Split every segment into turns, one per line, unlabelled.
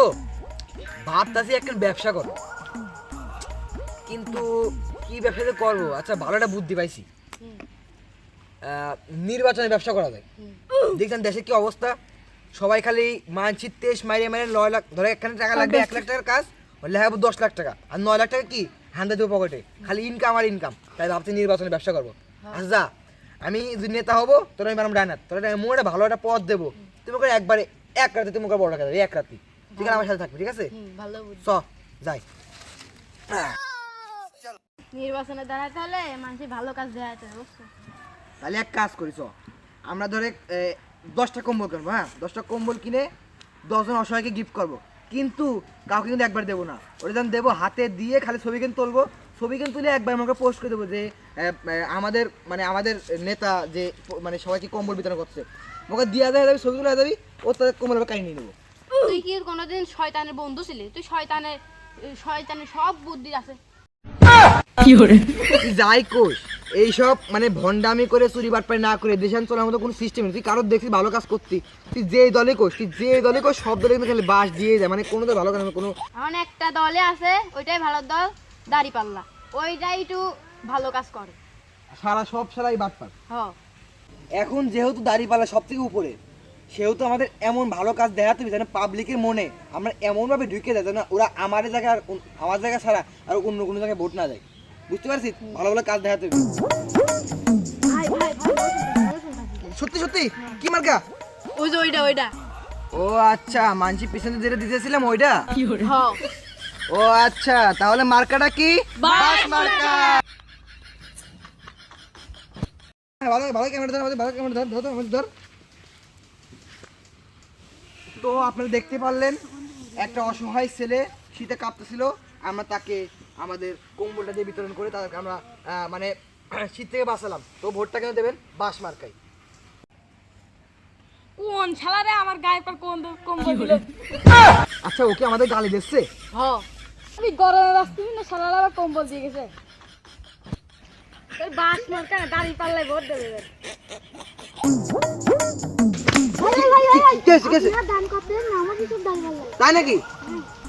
তো ভাবতাছি একটা ব্যবসা করো। কিন্তু কি ব্যবসা যে করব? আচ্ছা ভালো একটা বুদ্ধি পাইছি। নির্বাচনে ব্যবসা করা যায়। দেখছেন দেশের কি অবস্থা? সবাই খালি মানচিত তেইশ মাইরে মাইরে নয় লাখ ধরে একখানে টাকা লাগবে এক লাখ টাকার কাজ লেখাবো দশ লাখ টাকা। আর নয় লাখ টাকা কি? হান্ডা দেবো পকেটে। খালি ইনকাম আর ইনকাম তাই ভাবছি নির্বাচনে ব্যবসা করব। আচ্ছা যা। আমি যদি নেতা হব তোর আমি ম্যাডাম ডাইনার। তোর এমন একটা ভালো একটা পথ দেবো। তুমি করে একবারে এক রাতে তুমি করে বড় টাকা দেবে এক রাতি। ঠিক আছে আমার সাথে থাকবে ঠিক আছে?
ভালো
চ যাই।
নির্বাচনে দাঁড়াতে হলে মানুষ ভালো কাজ দেখাতে হবে
তাহলে এক কাজ করি চ। আমরা ধরে দশটা কম্বল কিনবো হ্যাঁ? দশটা কম্বল কিনে দশজন অসহায়কে গিফট করব। কিন্তু কাউকে কিন্তু একবার দেবো না। ওটা যখন দেবো হাতে দিয়ে খালি ছবি কিন্তু তুলবো। ছবি কিন্তু তুলে একবার আমাকে পোস্ট করে দেবো যে আমাদের মানে আমাদের নেতা যে মানে সবাইকে কম্বল বিতরণ করছে। আমাকে দিয়া দেওয়া যাবে ছবি তুলে যাবি ও তাদের কম্বল কাহিনী নেব।
তুই কি কোনোদিন শয়তানের বন্ধু ছিলি? তুই শয়তানের শয়তানের সব বুদ্ধি আছে।
যাই কোষ এইসব মানে ভণ্ডামি করে চুরি বাটপাই না করে দেশান চলার মতো কোনো সিস্টেম নেই। তুই কারোর দেখছি ভালো কাজ করতি? তুই যে দলে কোষ তুই যে দলে কোষ সব দলে কিন্তু খালি বাস দিয়ে যায়। মানে কোনো তো ভালো কাজ কোনো
এমন একটা দলে আছে ওইটাই ভালো দল দাড়ি পাল্লা ওইটাই একটু ভালো কাজ করে।
সারা সব সারাই বাটপার।
হ।
এখন যেহেতু দাড়িপাল্লা সব থেকে উপরে সেহেতু আমাদের এমন ভালো কাজ দেখাতে হবে যেন পাবলিকের মনে আমরা এমনভাবে ঢুকে যায় যেন ওরা আমার জায়গা আর অন্য- আমার জায়গা ছাড়া আর অন্য কোনো জায়গায় ভোট না যায় বুঝতে পারছিস? ভালো ভালো কাজ দেখাতে হবে।
ভাই ভাই ভাই
সত্যি সত্যি? কি মার্কা?
ওই যে ওইটা ওইটা।
ও আচ্ছা মানসি পিছনে যেটা দিতেছিলাম ওইটা?
হ।
ও আচ্ছা তাহলে মার্কাটা কি?
বাস
মার্কা। হ্যাঁ, ভালো ভালো ক্যামেরা ধর আমাদের ভালো ক্যামেরা ধর ধর ধর, আমাদের ধর। তো আপনারা দেখতে পারলেন একটা অসহায় ছেলে শীতে কাঁপতেছিল। আমরা তাকে আমাদের কম্বলটা দিয়ে বিতরণ করে তাদেরকে আমরা মানে শীত থেকে বাঁচালাম। তো ভোটটা কেন দেবেন? বাস মার্কাই
কোন শালারে আমার গায়ে পর কোন কম্বল দিল?
আচ্ছা ওকে আমাদের গালি দিচ্ছে?
হ। আমি গরমে বাঁচতে না শালারা আবার কম্বল দিয়ে গেছে। ওই বাস মার্কা না দাড়ি পাল্লাই ভোট দেবে।
আছে, কে আছে? তাই নাকি?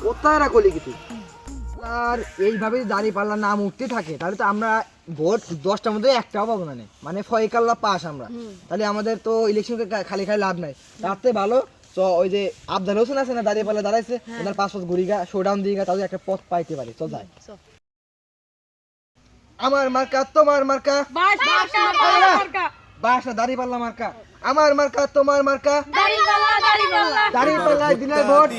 কোথায় রাখলি কিছু আর এইভাবে দাঁড়িয়ে পাল্লা নাম উঠতে থাকে তাহলে তো আমরা ভোট দশটার মধ্যে একটাও পাবো না নে। মানে ফয়কাল্লা পাস আমরা। তাহলে আমাদের তো ইলেকশন খালি খালি লাভ নাই। থেকে ভালো তো ওই যে আবদাল হোসেন আছে না দাঁড়িয়ে পাল্লা দাঁড়াইছে ওনার পাঁচ পাঁচ ঘুরি গা শোডাউন দিয়ে গা তাদের একটা পথ পাইতে পারে।
চল।
আমার মার্কা তোমার মার্কা।
বাস
বাসা দাঁড়িয়ে পাল্লা মার্কা। আমার মার্কা তোমার মার্কা।
দাড়ি পাল্লা দাড়ি পাল্লা
দাঁড়িয়ে পাল্লায় দিনের ভোট।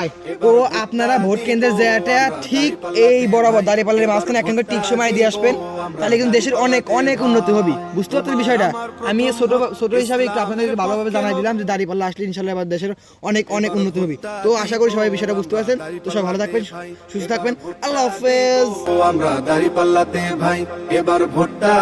আই, তো আপনারা ভোট কেন্দ্রের জায়গাটা ঠিক এই বরাবর দাঁড়িপাল্লার মাঝখানে এখন ঠিক সময় দিয়ে আসবেন তাহলে কিন্তু দেশের অনেক অনেক উন্নতি হবে। বুঝতে পারছেন বিষয়টা? আমি ছোট ছোট হিসাবে একটু আপনাদের ভালোভাবে জানাই দিলাম যে দাঁড়িপাল্লা আসলে ইনশাল্লাহ এবার দেশের অনেক অনেক উন্নতি হবে। তো আশা করি সবাই বিষয়টা বুঝতে পারছেন। তো সবাই ভালো থাকবেন সুস্থ থাকবেন। আল্লাহ হাফেজ।
আমরা দাড়ি পাল্লাতে ভাই এবার ভোটটা